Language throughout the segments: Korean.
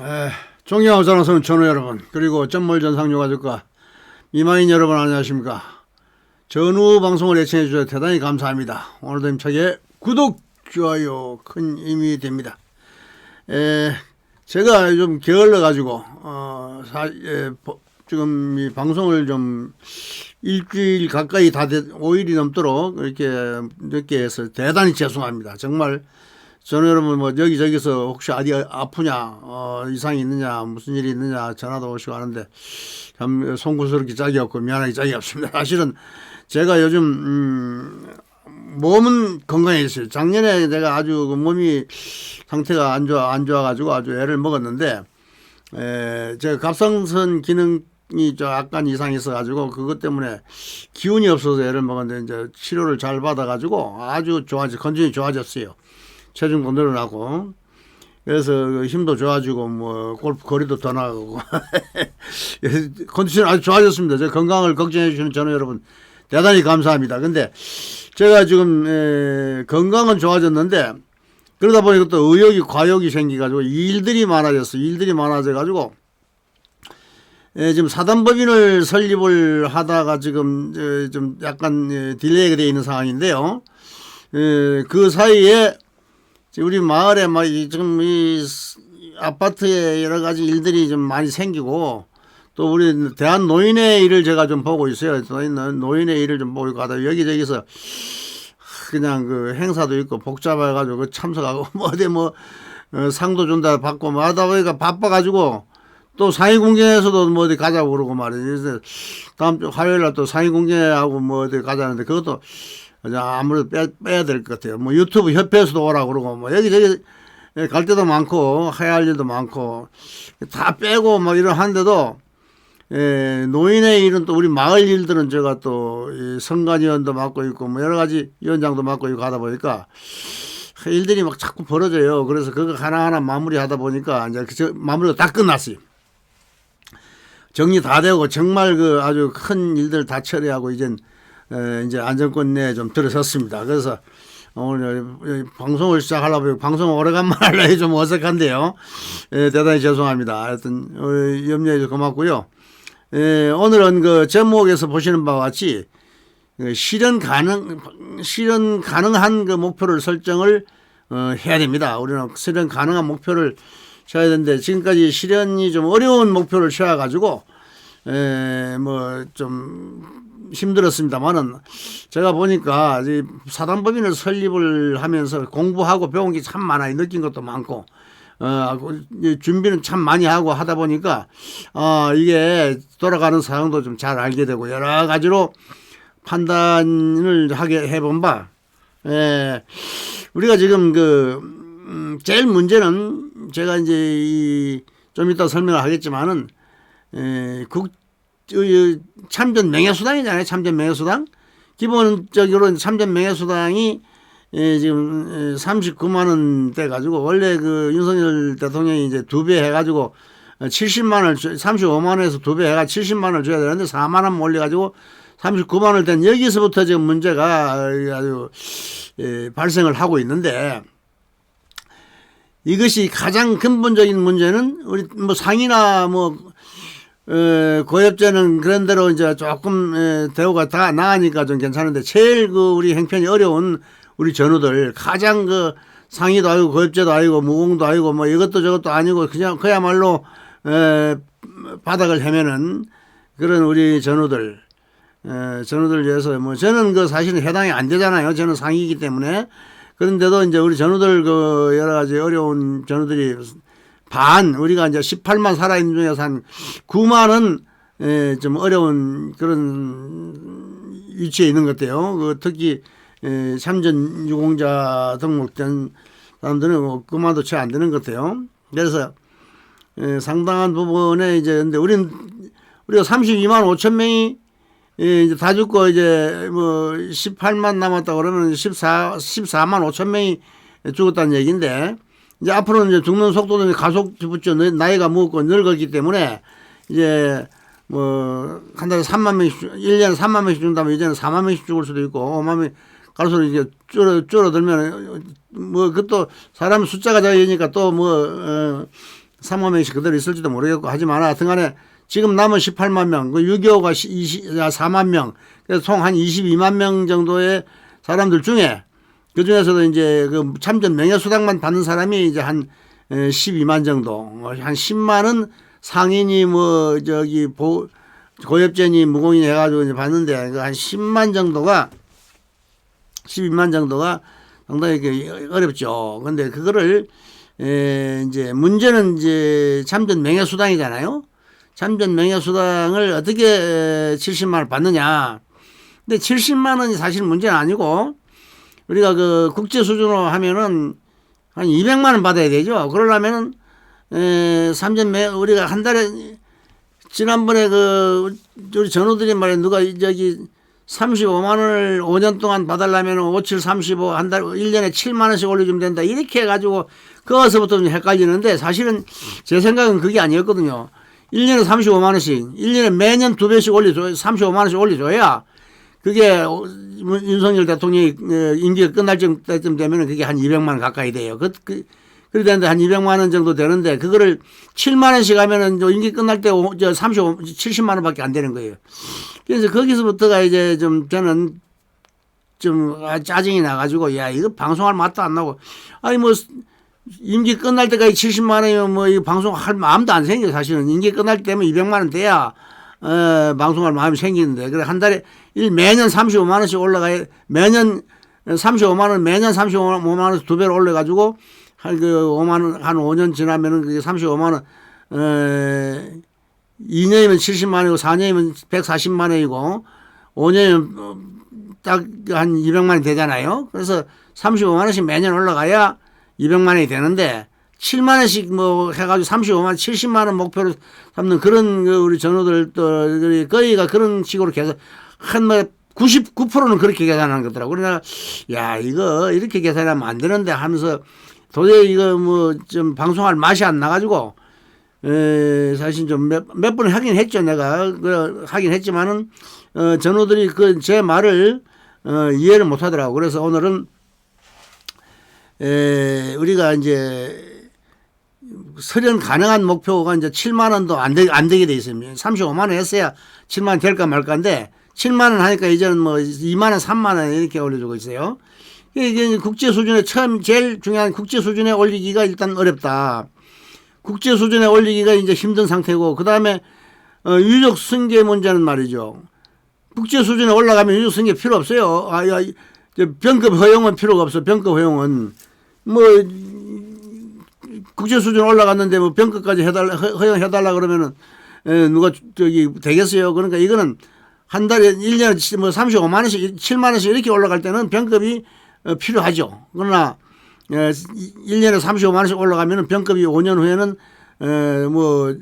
에, 존경하는 사랑스러운 전우 여러분 그리고 점몰 전상류 가족과 미마인 여러분 안녕하십니까? 전우 방송을 애청해 주셔서 대단히 감사합니다. 오늘도 힘차게 구독 좋아요 큰 힘이 됩니다. 에, 제가 좀 게을러 가지고 어, 지금 이 방송을 좀 일주일 가까이 다 됐, 5일이 넘도록 이렇게 늦게 해서 대단히 죄송합니다. 정말 저는 여러분 뭐 여기저기서 혹시 어디 아프냐 어, 이상이 있느냐 무슨 일이 있느냐 전화도 오시고 하는데 참 송구스럽게 짝이 없고 미안하게 짝이 없습니다 사실은 제가 요즘 음, 몸은 건강해졌어요 작년에 내가 아주 그 몸이 상태가 안 좋아 안 좋아 가지고 아주 애를 먹었는데 에, 제가 갑상선 기능이 좀 약간 이상해서 가지고 그것 때문에 기운이 없어서 애를 먹었는데 이제 치료를 잘 받아 가지고 아주 좋아져 건전히 좋아졌어요. 체중도 늘어나고 그래서 그 힘도 좋아지고 뭐 골프 거리도 더 나가고 컨디션 아주 좋아졌습니다. 제 건강을 걱정해 주시는 전화 여러분 대단히 감사합니다. 근데 제가 지금 에, 건강은 좋아졌는데 그러다 보니까 또 의욕이 과욕이 생기가지고 일들이 많아졌어. 일들이 많아져가지고 예, 지금 사단법인을 설립을 하다가 지금 에, 좀 약간 에, 딜레이가 되어 있는 상황인데요. 에, 그 사이에 우리 마을에 막 이- 지금 이 스- 아파트에 여러 가지 일들이 좀 많이 생기고 또 우리 대한 노인의 일을 제가 좀 보고 있어요. 노인, 노인의 일을 좀 보고 하다 여기저기서 그냥 그 행사도 있고 복잡해가지고 그 참석하고 뭐 어디 뭐 어, 상도 준다 받고 뭐 하다 보니까 바빠가지고 또 상위 공개에서도 뭐 어디 가자고 그러고. 그래서 다음 주 화요일 날 또 상위 공개하고 뭐 어디 가자는데 그것도 아무래도 빼, 빼야 될 것 같아요. 뭐 유튜브 협회에서도 오라고 그러고 뭐 여기저기 갈 데도 많고 해야 할 일도 많고 다 빼고 뭐 이런 한데도 예, 노인의 일은 또 우리 마을 일들은 제가 또이 성관위원도 맡고 있고 뭐 여러 가지 위원장도 맡고 있고 하다 보니까 일들이 막 자꾸 벌어져요. 그래서 그거 하나하나 마무리하다 보니까 이제 그 저- 마무리가 다 끝났어요. 정리 다 되고 정말 그 아주 큰 일들 다 처리하고 이젠 에, 이제 안정권 내에 좀 들어섰습니다. 그래서 오늘 이 방송을 시작하려고 방송 오래간만에 하려니 좀 어색한데요. 에, 대단히 죄송합니다. 하여튼 어, 염려해 주셔서 고맙고요. 에, 오늘은 그 제목에서 보시는 바와 같이 그 실현 가능 실현 가능한 그 목표를 설정을 어, 해야 됩니다. 우리는 실현 가능한 목표를 세워야 되는데 지금까지 실현이 좀 어려운 목표를 세워 가지고 뭐좀 힘들었습니다만은 제가 보니까 이 사단법인을 설립을 하면서 공부하고 배운 게 참 많아요. 느낀 것도 많고 어, 이 준비는 참 많이 하고 하다 보니까 어, 이게 돌아가는 상황도 좀 잘 알게 되고 여러 가지로 판단을 하게 해본 바 예, 우리가 지금 그 음, 제일 문제는 제가 이제 이, 좀 이따 설명을 하겠지만은 에, 국 어, 참전 명예수당이잖아요. 참전 명예수당. 기본적으로 참전 명예수당이 예, 지금 39만 원돼 가지고 원래 그 윤석열 대통령이 이제 두 배 해가지고 70만 원, 35만 원에서 두 배 해가 70만 원을 줘야 되는데 4만 원 올려 가지고 39만 원을 된 여기서부터 지금 문제가 아주 예, 발생을 하고 있는데 이것이 가장 근본적인 문제는 우리 뭐 상이나 뭐 어, 고엽제는 그런 대로 이제 조금 에, 대우가 다 나으니까 좀 괜찮은데 제일 그 우리 행편이 어려운 우리 전우들 가장 그 상의도 아니고 고엽제도 아니고 무공도 아니고 뭐 이것도 저것도 아니고 그냥 그야말로 에, 바닥을 헤매는 그런 우리 전우들 에, 전우들 위해서 뭐 저는 그 사실은 해당이 안 되잖아요. 저는 상이기 때문에 그런데도 이제 우리 전우들 그 여러 가지 어려운 전우들이 반 우리가 이제 18만 살아있는 중에서 한 9만은 에, 좀 어려운 그런 위치에 있는 것 같아요. 그 특히 에, 참전 유공자 등록된 사람들은 뭐 그만도 채 안 되는 것 같아요. 그래서 에, 상당한 부분에 이제 근데 우리는 우리가 32만 5천 명이 예, 이제 다 죽고 이제 뭐 18만 남았다 그러면 14 14만 5천 명이 죽었다는 얘기인데 이제 앞으로는 이제 죽는 속도는 가속 붙죠. 나이가 먹고 늙었기 때문에 이제 뭐 한 달에 3만 명씩 1년에 3만 명씩 죽는다면 이제는 4만 명씩 죽을 수도 있고 5만 명 갈수록 이제 줄어 줄어들면 뭐 그것도 사람 숫자가 작으니까 또뭐 어, 3만 명씩 그대로 있을지도 모르겠고 하지만 하여튼간에 지금 남은 18만 명, 그 6.25가 20, 4만 명, 그래서 총 한 22만 명 정도의 사람들 중에 그 중에서도 이제 그 참전 명예수당만 받는 사람이 이제 한 12만 정도, 한 10만은 상인이 뭐 저기 보, 고엽제니 무공인 해가지고 이제 받는데 그한 10만 정도가 12만 정도가 상당히 그 어렵죠. 근데 그거를 에 이제 문제는 이제 참전 명예수당이잖아요. 참전 명예수당을 어떻게 70만 원을 받느냐. 근데 70만 원이 사실 문제는 아니고 우리가 그 국제 수준으로 하면은 한 200만 원 받아야 되죠. 그러려면은 에, 삼전 매 우리가 한 달에 지난번에 그 우리 전우들이 말해 누가 저기 35만 원을 5년 동안 받으려면 5, 7, 35, 한 달, 1년에 7만 원씩 올려주면 된다. 이렇게 해가지고, 거기서부터 좀 헷갈리는데, 사실은 제 생각은 그게 아니었거든요. 1년에 35만 원씩, 1년에 매년 두 배씩 올려줘, 35만 원씩 올려줘야, 그게 윤석열 대통령이 어, 임기가 끝날 때쯤 되면 그게 한 200만 원 가까이 돼요. 그, 그, 그래 되는데 한 200만 원 정도 되는데 그거를 7만 원씩 하면은 임기 끝날 때저 35, 70만 원밖에 안 되는 거예요. 그래서 거기서부터가 이제 좀 저는 좀 짜증이 나가지고 야 이거 방송할 맛도 안 나고 아니 뭐 임기 끝날 때까지 70만 원이면 뭐 이 방송할 마음도 안 생겨 사실은 임기 끝날 때면 200만 원 돼야 어 방송할 마음이 생기는데 그래 한 달에 일 매년 35만 원씩 올라가야 매년 35만 원 매년 35만 원씩 두 배로 올려 가지고 한그 5만 원, 한 5년 지나면은 그게 35만 원, 어, 2년이면 70만 원이고 4년이면 140만 원이고 5년이면 딱 한 200만 원이 되잖아요. 그래서 35만 원씩 매년 올라가야 200만 원이 되는데 7만 원씩 뭐 해가지고 35만 원, 70만 원 목표로 삼는 그런 그 우리 전우들 또 거의가 그런 식으로 계속 한뭐 99%는 그렇게 계산하는 거더라고. 그러나 야 이거 이렇게 계산하면 안 되는데 하면서 도저히 이거 뭐 좀 방송할 맛이 안 나가지고 에, 사실 좀 몇 몇 번 하긴 했죠 내가 그 하긴 했지만은 어, 전우들이 그 제 말을 어, 이해를 못 하더라고 그래서 오늘은 에, 우리가 이제 설현 가능한 목표가 이제 7만 원도 안, 되, 안 되게 돼 있습니다. 35만 원 했어야 7만 원 될까 말까인데 7만 원 하니까 이제는 뭐 2만 원, 3만 원 이렇게 올려주고 있어요. 이게 국제 수준에 처음 제일 중요한 국제 수준에 올리기가 일단 어렵다. 국제 수준에 올리기가 이제 힘든 상태고 그 다음에 어, 유족 승계 문제는 말이죠. 국제 수준에 올라가면 유족 승계 필요 없어요. 아, 야, 병급 허용은 필요가 없어. 병급 허용은 뭐 국제 수준 올라갔는데 뭐 병급까지 해달라 허용해달라 그러면은 에, 누가 저기 되겠어요. 그러니까 이거는 한 달에 1년에 뭐 35만 원씩 7만 원씩 이렇게 올라갈 때는 병급이 어, 필요하죠. 그러나 1년에 어, 35만 원씩 올라가면 병급이 5년 후에는 어, 뭐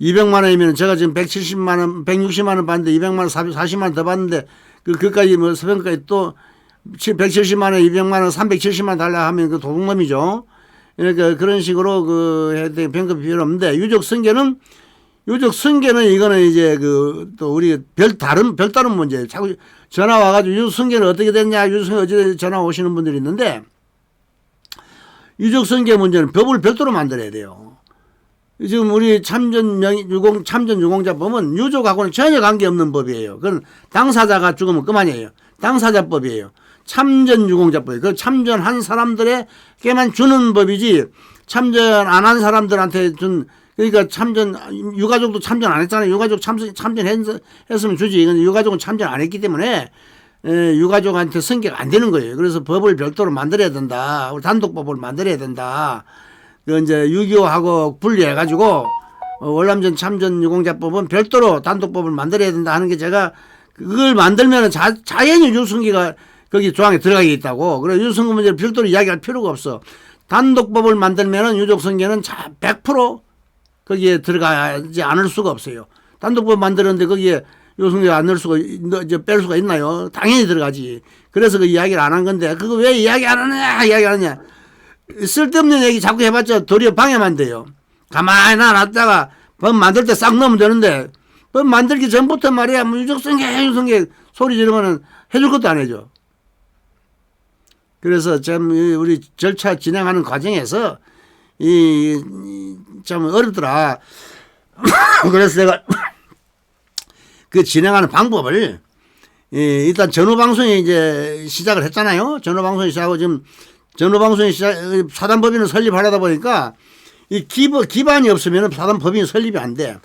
200만 원이면 제가 지금 170만 원, 160만 원 받는데 200만 원, 40만 원 더 받는데 그 그까지 뭐 서병까지 또 170만 원, 200만 원, 370만 원 달라 하면 그 도둑놈이죠. 그러니까 그런 식으로 그되 병급이 필요 없는데 유족 승계는 유족 승계는 이거는 이제 그 또 우리 별 다른 별 다른 문제 자꾸 전화 와가지고 유족 승계는 어떻게 됐냐 유족 승계 어제 전화 오시는 분들이 있는데 유족 승계 문제는 법을 별도로 만들어야 돼요. 지금 우리 참전 명 유공 참전 유공자법은 유족하고는 전혀 관계 없는 법이에요. 그건 당사자가 죽으면 그만이에요. 당사자법이에요. 참전 유공자법. 그 참전한 사람들에게만 주는 법이지 참전 안 한 사람들한테 준 그러니까 참전 유가족도 참전 안 했잖아요. 유가족 참전 참전했으면 주지. 유가족은 참전 안 했기 때문에 에, 유가족한테 승계가 안 되는 거예요. 그래서 법을 별도로 만들어야 된다. 단독법을 만들어야 된다. 그 이제 유교하고 분리해 가지고 어, 월남전 참전 유공자법은 별도로 단독법을 만들어야 된다 하는 게 제가 그걸 만들면 자, 자연히 유승기가 거기 조항에 들어가게 있다고. 그래 유승기 문제를 별도로 이야기할 필요가 없어. 단독법을 만들면은 유족승계는 100% 거기에 들어가지 않을 수가 없어요. 단독법 만드는데 거기에 요승계 안 넣을 수가, 이제 뺄 수가 있나요? 당연히 들어가지. 그래서 그 이야기를 안 한 건데, 그거 왜 이야기 안 하느냐, 이야기 안 하냐. 쓸데없는 얘기 자꾸 해봤자 도리어 방해만 돼요. 가만히 놔놨다가 법 만들 때 싹 넣으면 되는데, 법 만들기 전부터 말이야, 뭐 유족성계, 유성계 소리 지르면은 해줄 것도 안 해줘. 그래서 참 우리 절차 진행하는 과정에서 이 참 어렵더라. 그래서 제가 그 진행하는 방법을 예, 일단 전후 방송이 이제 시작을 했잖아요. 전후 방송이 시작하고 지금 전후 방송이 시작 사단 법인을 설립하려다 보니까 이 기본 기반이 없으면 사단 법인이 설립이 안 돼.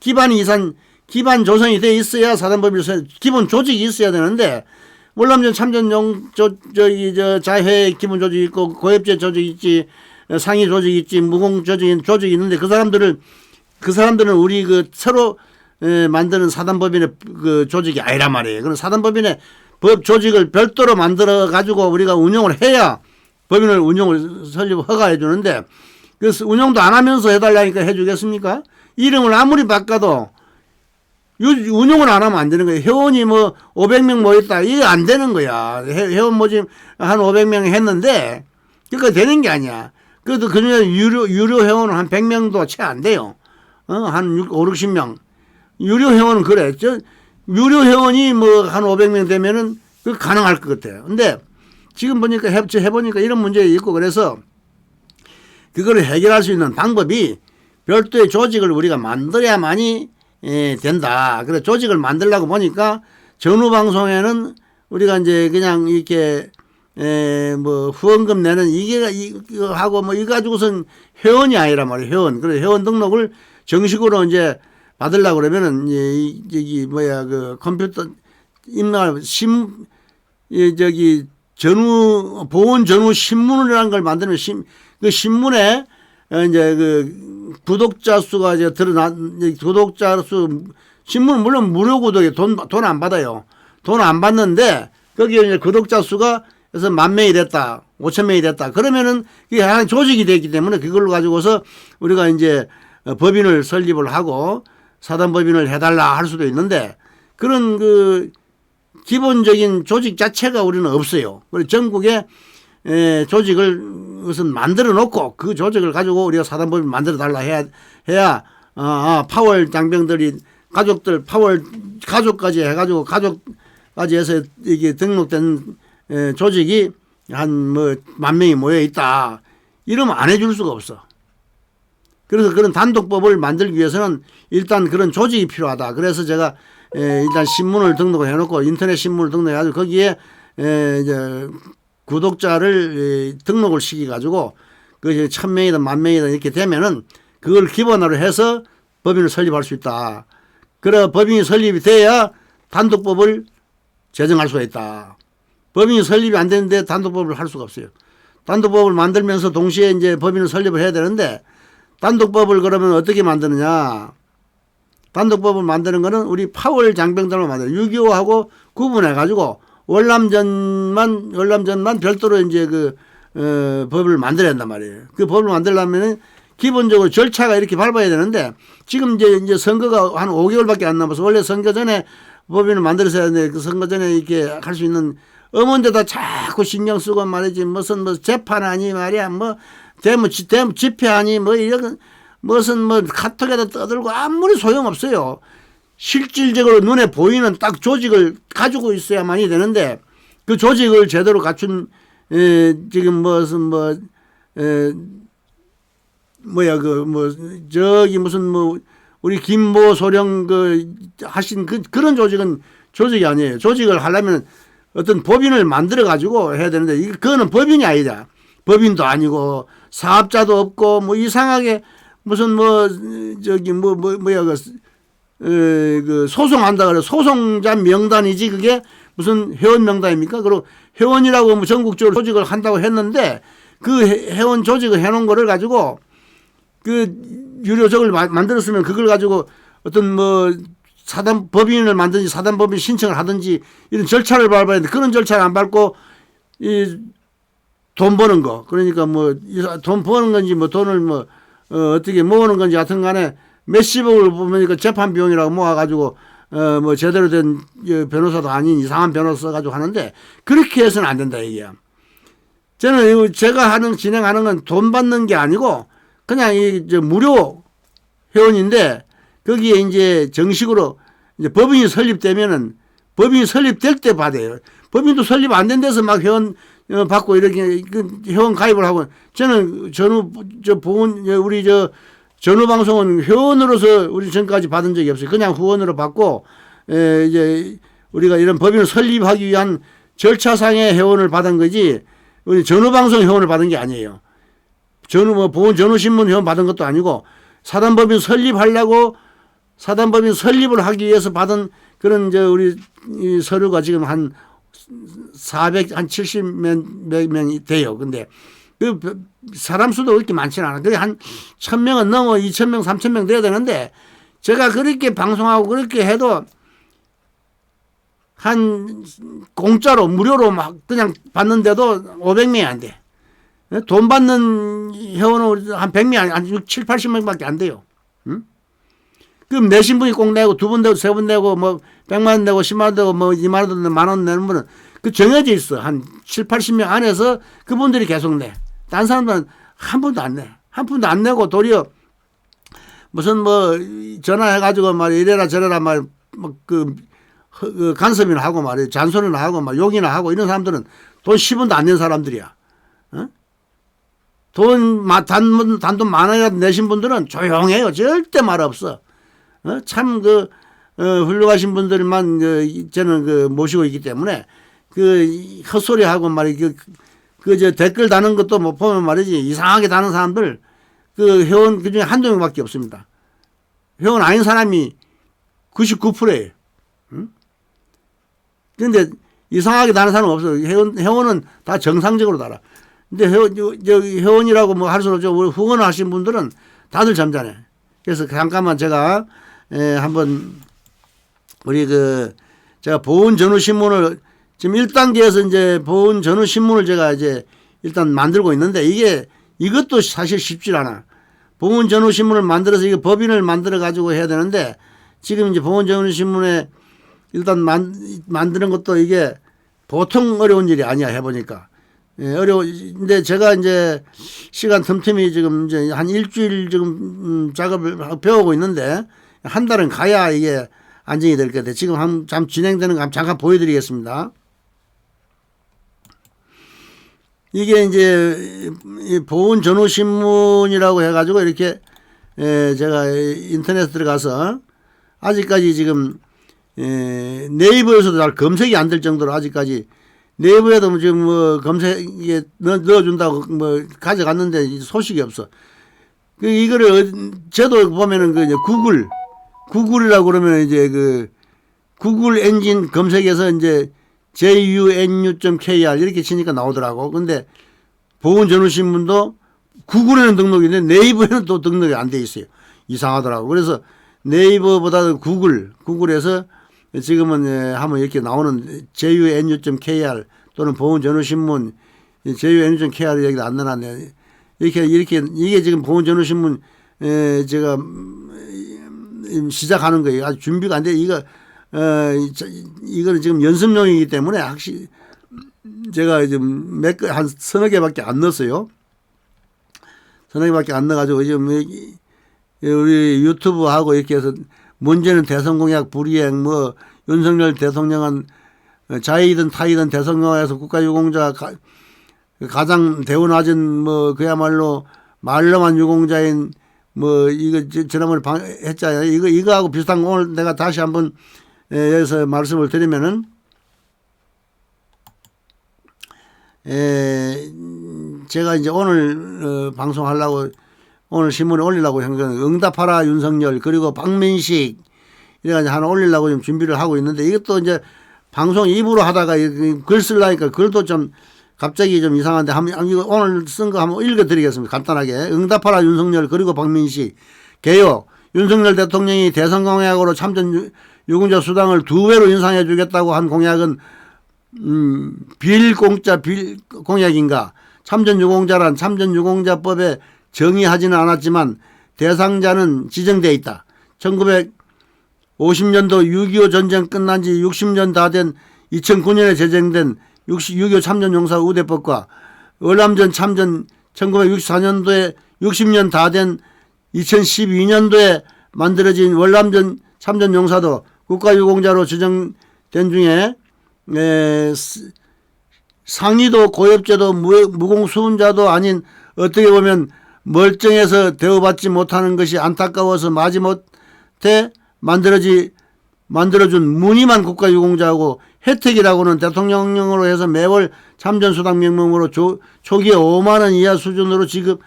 기반이 이산 기반 조성이 돼 있어야 사단 법인을 설 기본 조직이 있어야 되는데 월남전 참전용 저 저기 저 자해 기본 조직 있고 고엽제 조직 있지 상위 조직 있지 무공 조직 조직이 있는데 그 사람들을 그 사람들은 우리 그 새로 에, 만드는 사단법인의 그 조직이 아니란 말이에요. 그런 사단법인의 법 조직을 별도로 만들어 가지고 우리가 운영을 해야 법인을 운영을 설립 허가해 주는데 그래서 운영도 안 하면서 해달라니까 해주겠습니까? 이름을 아무리 바꿔도 유- 운영을 안 하면 안 되는 거예요. 회원이 뭐 500명 모였다. 이게 안 되는 거야. 회- 회원 모집 한 500명 했는데 그러니까 되는 게 아니야. 그래도 그중에 유료, 유료 회원은 한 100명도 채 안 돼요. 어, 한 6, 5, 60명. 유료 회원은 그래. 저, 유료 회원이 뭐 한 500명 되면은 그 가능할 것 같아요. 근데 지금 보니까 해, 해보니까 이런 문제가 있고 그래서 그거를 해결할 수 있는 방법이 별도의 조직을 우리가 만들어야만이 예, 된다. 그래 조직을 만들려고 보니까 전후 방송에는 우리가 이제 그냥 이렇게 에, 뭐 후원금 내는 이게 이거 하고 뭐 이거 가지고선 회원이 아니란 말이에요. 회원. 그래 회원 등록을 정식으로 이제 받으려고 그러면은 이 저기 뭐야 그 컴퓨터 입력 심이 저기 전후 보훈 전후 신문이라는 걸 만드는 신, 그 신문에 어, 이제 그 구독자 수가 이제 드러나 구독자 수 신문 물론 무료 구독에 돈돈 안 받아요. 돈 안 받는데 거기에 이제 구독자 수가 그래서 만 명이 됐다, 오천 명이 됐다. 그러면은 그게 하나의 조직이 됐기 때문에 그걸로 가지고서 우리가 이제 어, 법인을 설립을 하고 사단 법인을 해달라 할 수도 있는데 그런 그 기본적인 조직 자체가 우리는 없어요. 그래서 전국에 에, 조직을 우선 만들어 놓고 그 조직을 가지고 우리가 사단법인 만들어 달라 해야 해야 어, 아, 파월 장병들이 가족들 파월 가족까지 해가지고 가족까지 해서 이게 등록된 에, 조직이 한 뭐 만 명이 모여 있다 이러면 안 해줄 수가 없어. 그래서 그런 단독법을 만들기 위해서는 일단 그런 조직이 필요하다. 그래서 제가 에, 일단 신문을 등록을 해놓고 인터넷 신문을 등록해가지고 거기에 에, 이제 구독자를 에, 등록을 시켜가지고 그 이제 천 명이든 만 명이든 이렇게 되면은 그걸 기본으로 해서 법인을 설립할 수 있다. 그래 법인이 설립이 돼야 단독법을 제정할 수가 있다. 법인이 설립이 안 되는데 단독법을 할 수가 없어요. 단독법을 만들면서 동시에 이제 법인을 설립을 해야 되는데 단독법을 그러면 어떻게 만드느냐? 단독법을 만드는 거는 우리 파월 장병들만 만들어 6.25하고 구분해 가지고 월남전만 월남전만 별도로 이제 그 어, 법을 만들어야 한단 말이에요. 그 법을 만들려면은 기본적으로 절차가 이렇게 밟아야 되는데 지금 이제 이제 선거가 한 5개월밖에 안 남아서 원래 선거 전에 법인을 만들어서 해야 되는데 그 선거 전에 이렇게 할 수 있는 어머니데다 자꾸 신경 쓰고 말이지 무슨 뭐 재판하니 말이야 뭐 대무 지- 대무 집회하니 뭐 이런 무슨 뭐 카톡에다 떠들고 아무리 소용없어요. 실질적으로 눈에 보이는 딱 조직을 가지고 있어야만이 되는데 그 조직을 제대로 갖춘 에, 지금 무슨 뭐 에, 뭐야 그 뭐 저기 무슨 뭐 우리 김모 소령 그 하신 그 그런 조직은 조직이 아니에요. 조직을 하려면 어떤 법인을 만들어 가지고 해야 되는데 이 그거는 법인이 아니다. 법인도 아니고 사업자도 없고 뭐 이상하게 무슨 뭐 저기 뭐 뭐 뭐야 그, 어, 그 소송한다 그래 소송자 명단이지 그게 무슨 회원 명단입니까? 그리고 회원이라고 뭐 전국적으로 조직을 한다고 했는데 그 회- 회원 조직을 해놓은 거를 가지고 그 유료적을 마- 만들었으면 그걸 가지고 어떤 뭐 사단 법인을 만든지 사단 법인 신청을 하든지 이런 절차를 밟아야 되는데 그런 절차를 안 밟고 이 돈 버는 거 그러니까 뭐 돈 버는 건지 뭐 돈을 뭐 어, 떻게 모으는 건지 하여튼 간에 몇십억을 보니까 재판 비용이라고 모아가지고 어, 뭐 제대로 된이 변호사도 아닌 이상한 변호사 가지고 하는데 그렇게 해서는 안 된다 이게야. 저는 이거 제가 하는 진행하는 건 돈 받는 게 아니고 그냥 이저 무료 회원인데 거기에 이제 정식으로 이제 법인이 설립되면은 법인이 설립될 때 받아요. 법인도 설립 안 된 데서 막 회원 어, 받고 이렇게 그 회원 가입을 하고 저는 전후 저 보훈 우리 저 전후 방송은 회원으로서 우리 전까지 받은 적이 없어요. 그냥 후원으로 받고 에, 이제 우리가 이런 법인을 설립하기 위한 절차상의 회원을 받은 거지 우리 전후 방송 회원을 받은 게 아니에요. 전후 뭐 보훈 전후 신문 회원 받은 것도 아니고 사단 법인 설립하려고 사단 법인 설립을 하기 위해서 받은 그런 저 우리 이 서류가 지금 한 400, 한 70몇 명이 돼요. 근데 그 사람 수도 그렇게 많지는 않아. 그게 한 1000명은 넘어 2000명, 3000명 돼야 되는데 제가 그렇게 방송하고 그렇게 해도 한 공짜로 무료로 막 그냥 받는데도 500명이 안 돼. 돈 받는 회원은 한 100명, 아니, 한 6, 7, 80명밖에 안 돼요. 응? 그럼 내신 분이 꼭 내고 두 분 내고 세 분 내고 뭐 100만 원 내고 10만 원 내고 뭐 2만 원 내고 만원 내는 분은 그 정해져 있어. 한 7, 80명 안에서 그분들이 계속 내. 딴 사람들은 한 푼도 안 내. 한 푼도 안 내고 도리어 무슨 뭐 전화해가지고 말이야 이래라 저래라 말그 그 간섭이나 하고 말이야 잔소리나 하고 막 욕이나 하고 이런 사람들은 돈 10원도 안 낸 사람들이야. 어? 돈, 단, 단돈 만 원이라도 내신 분들은 조용해요. 절대 말 없어. 어? 참, 그, 어, 훌륭하신 분들만, 그, 저는 그, 모시고 있기 때문에, 그, 헛소리하고 말이, 그, 그, 저, 댓글 다는 것도 못 보면 말이지, 이상하게 다는 사람들, 그, 회원, 그 중에 한두 명밖에 없습니다. 회원 아닌 사람이 99%예요. 응? 근데, 이상하게 다는 사람은 없어요. 회원, 회원은 다 정상적으로 달아. 근데 회원, 저, 회원이라고 뭐 할 수는 없죠. 우리 후원을 하신 분들은 다들 잠자네. 그래서 잠깐만 제가, 에, 한번, 우리 그, 제가 보훈 전후 신문을 지금 1단계에서 이제 보훈 전후 신문을 제가 이제 일단 만들고 있는데 이게 이것도 사실 쉽지 않아. 보훈 전후 신문을 만들어서 이게 법인을 만들어 가지고 해야 되는데 지금 이제 보훈 전후 신문에 일단 만, 만드는 것도 이게 보통 어려운 일이 아니야 해보니까. 예, 어려워. 근데 제가 이제 시간 틈틈이 지금 이제 한 일주일 지금 음, 작업을 배우고 있는데 한 달은 가야 이게 안정이 될 거예요. 지금 한, 잠 진행되는 거 잠깐 보여드리겠습니다. 이게 이제 보훈 전후 신문이라고 해가지고 이렇게 에, 제가 인터넷 들어가서 아직까지 지금 에, 네이버에서도 잘 검색이 안 될 정도로 아직까지 내부에도 지금 뭐 검색에 넣어준다고 뭐 가져갔는데 소식이 없어. 그 이거를 저도 보면은 그 이제 구글 구글이라고 그러면 이제 그 구글 엔진 검색에서 이제 junu.kr 이렇게 치니까 나오더라고. 근데 보건 전후 신문도 구글에는 등록인데 네이버에는 또 등록이 안 돼 있어요. 이상하더라고. 그래서 네이버보다도 구글 구글에서 지금은 예, 한번 이렇게 나오는 junu.kr 또는 보훈 전후신문 junu.kr 여기다 안 넣어놨네. 이렇게 이렇게 이게 지금 보훈 전후신문 에, 제가 음, 시작하는 거예요. 아직 준비가 안 돼. 이거 어, 이거는 지금 연습용이기 때문에 확실히 제가 지금 몇한 서너 개밖에 안 넣었어요. 서너 개밖에 안 넣어가지고 지금 우리 유튜브 하고 이렇게 해서 문제는 대선 공약 불이행 뭐 윤석열 대통령은 자이든 타이든 대선거에서 국가유공자 가, 가장 대우 낮은 뭐 그야말로 말로만 유공자인 뭐 이거 지난번에 방, 했잖아요. 이거 이거하고 비슷한 거 오늘 내가 다시 한번 여기서 말씀을 드리면은 에 제가 이제 오늘 어, 방송하려고 오늘 신문에 올리려고 한건 응답하라 윤석열 그리고 박민식 이래가지고 하나 올리려고 좀 준비를 하고 있는데 이것도 이제 방송 입으로 하다가 글 쓸라니까 글도 좀 갑자기 좀 이상한데 한번 이거 오늘 쓴 거 한번 읽어드리겠습니다. 간단하게. 응답하라 윤석열 그리고 박민식. 개요. 윤석열 대통령이 대선 공약으로 참전 유공자 수당을 두 배로 인상해 주겠다고 한 공약은 음, 빌공짜 빌 공약인가 참전 유공자란 참전 유공자법에 정의하지는 않았지만 대상자는 지정돼 있다. 1950년도 6.25 전쟁 끝난 지 60년 다 된 2009년에 제정된 6.25 참전용사 우대법과 월남전 참전 1964년도에 60년 다 된 2012년도에 만들어진 월남전 참전용사도 국가유공자로 지정된 중에 에, 상의도 고엽제도 무- 무공수훈자도 아닌 어떻게 보면 멀쩡해서 대우받지 못하는 것이 안타까워서 마지못해 만들어지 만들어준 무늬만 국가유공자하고 혜택이라고는 대통령령으로 해서 매월 참전수당 명목으로 조, 초기에 5만 원 이하 수준으로 지급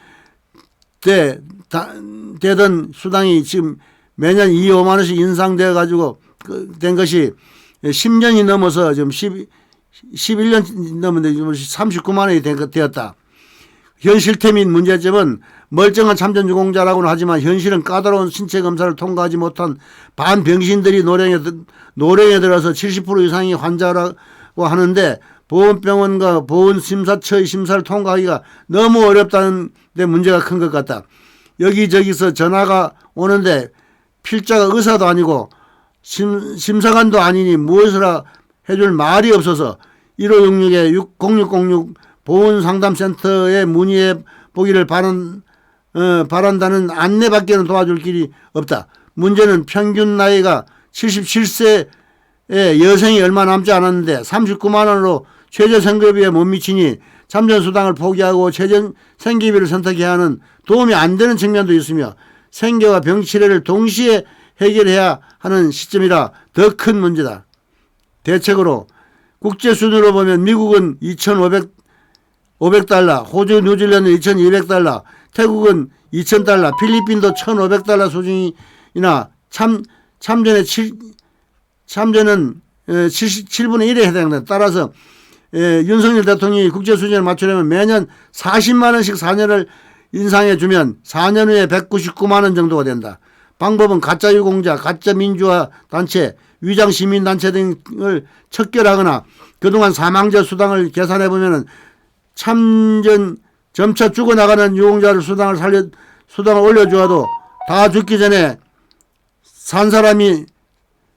때 다, 되던 수당이 지금 매년 2, 5만 원씩 인상되어 가지고 그, 된 것이 10년이 넘어서 지금 10, 11년 넘었는데 지금 39만 원이 되- 되었다. 현실태 및 문제점은 멀쩡한 참전유공자라고는 하지만 현실은 까다로운 신체 검사를 통과하지 못한 반병신들이 노령에, 들- 노령에 들어서 70% 이상의 환자라고 하는데 보건병원과 보건심사처의 심사를 통과하기가 너무 어렵다는 데 문제가 큰 것 같다. 여기저기서 전화가 오는데 필자가 의사도 아니고 심, 심사관도 아니니 무엇이라 해줄 말이 없어서 1566에 0606 보훈상담센터에 문의해 보기를 바란, 어, 바란다는 안내밖에는 도와줄 길이 없다. 문제는 평균 나이가 77세에 여성이 얼마 남지 않았는데 39만 원으로 최저 생계비에 못 미치니 참전수당을 포기하고 최저 생계비를 선택해야 하는 도움이 안 되는 측면도 있으며 생계와 병치레를 동시에 해결해야 하는 시점이라 더 큰 문제다. 대책으로 국제 순으로 보면 미국은 2,500 500달러, 호주, 뉴질랜드 2,200달러, 태국은 2,000달러, 필리핀도 1,500달러 수준이나 참 참전의 7 참전은 77분의 1에 해당된다. 따라서 에, 윤석열 대통령이 국제 수준에 맞추려면 매년 40만 원씩 4년을 인상해 주면 4년 후에 199만 원 정도가 된다. 방법은 가짜 유공자, 가짜 민주화 단체, 위장 시민 단체 등을 척결하거나 그동안 사망자 수당을 계산해 보면은 참전 점차 죽어나가는 유공자를 수당을 살려 수당을 올려주어도 다 죽기 전에 산 사람이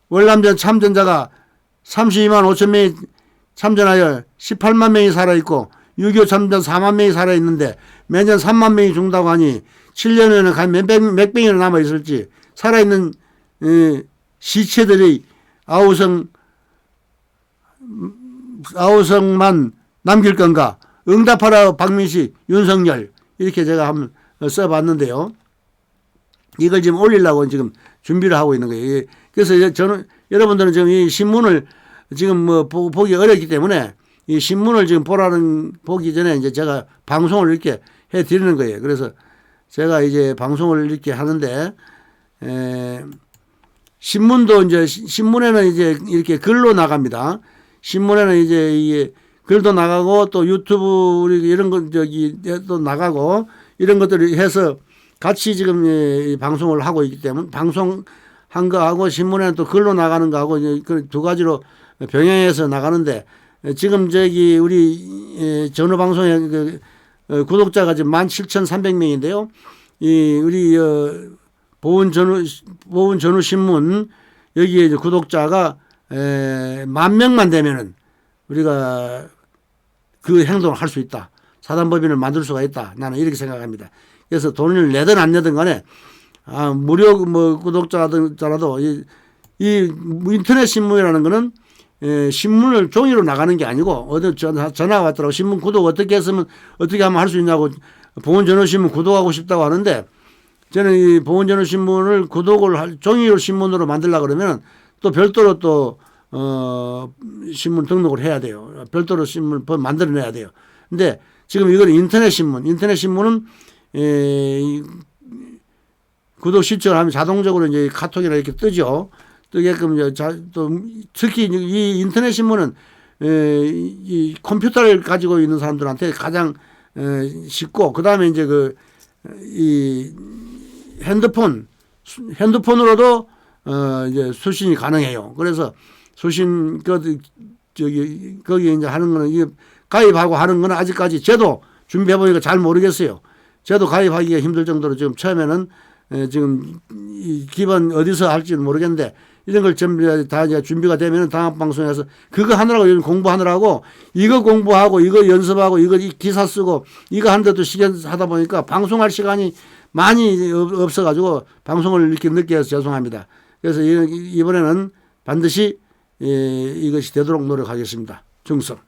월남전 참전자가 32만 5천 명이 참전하여 18만 명이 살아있고 6.25 참전 4만 명이 살아있는데 매년 3만 명이 죽는다고 하니 7년 후에는 간 몇백, 몇 병이나 남아있을지 살아있는 에, 시체들이 아우성 아우성만 남길 건가 응답하라 박민식 윤석열 이렇게 제가 한번 써봤는데요. 이걸 지금 올리려고 지금 준비를 하고 있는 거예요. 이- 그래서 저는 여러분들은 지금 이 신문을 지금 뭐 보- 보기 어렵기 때문에 이 신문을 지금 보라는 보기 전에 이제 제가 방송을 이렇게 해 드리는 거예요. 그래서 제가 이제 방송을 이렇게 하는데 에, 신문도 이제 시- 신문에는 이제 이렇게 글로 나갑니다. 신문에는 이제 이게 글도 나가고 또 유튜브 이런 거 저기 또 나가고 이런 것들을 해서 같이 지금 예, 이 방송을 하고 있기 때문에 방송 한 거하고 신문에는 또 글로 나가는 거하고 그두 가지로 병행해서 나가는데 예, 지금 저기 우리 예, 전후 방송에 그 어, 구독자가 지금 17,300명인데요. 이 우리 어, 보훈 전후 보훈 전후 신문 여기에 이제 구독자가 에, 만 명만 되면은 우리가 그 행동을 할 수 있다. 사단법인을 만들 수가 있다. 나는 이렇게 생각합니다. 그래서 돈을 내든 안 내든 간에 아, 무료 뭐 구독자라도 이, 이 인터넷 신문이라는 거는 에, 신문을 종이로 나가는 게 아니고 어디 전화, 전화가 왔더라고 신문 구독 어떻게 했으면 어떻게 하면 할 수 있냐고 보훈전후신문 구독하고 싶다고 하는데 저는 이 보훈전후신문을 구독을 할 종이로 신문으로 만들려 그러면 또 별도로 또 어, 신문 등록을 해야 돼요. 별도로 신문 을 만들어내야 돼요. 근데 지금 이거는 인터넷 신문, 인터넷 신문은 에, 이 구독 신청을 하면 자동적으로 이제 카톡이나 이렇게 뜨죠. 뜨게끔 자, 또 특히 이 인터넷 신문은 에, 이 컴퓨터를 가지고 있는 사람들한테 가장 에, 쉽고 그 다음에 이제 그 이 핸드폰 수- 핸드폰으로도 어 이제 수신이 가능해요. 그래서 수신 그 저기 거기 이제 하는 거는 이게 가입하고 하는 거는 아직까지 저도 준비해 보니까 잘 모르겠어요. 저도 가입하기가 힘들 정도로 지금 처음에는 에, 지금 이 기본 어디서 할지는 모르겠는데 이런 걸 전부 다 이제 준비가 되면은 다음 방송에서 그거 하느라고 요즘 공부하느라고 이거 공부하고 이거 연습하고 이거 이 기사 쓰고 이거 하는데도 시간 하다 보니까 방송할 시간이 많이 없- 없어가지고 방송을 이렇게 늦게 해서 죄송합니다. 그래서 이- 이번에는 반드시 예, 이것이 되도록 노력하겠습니다. 중성.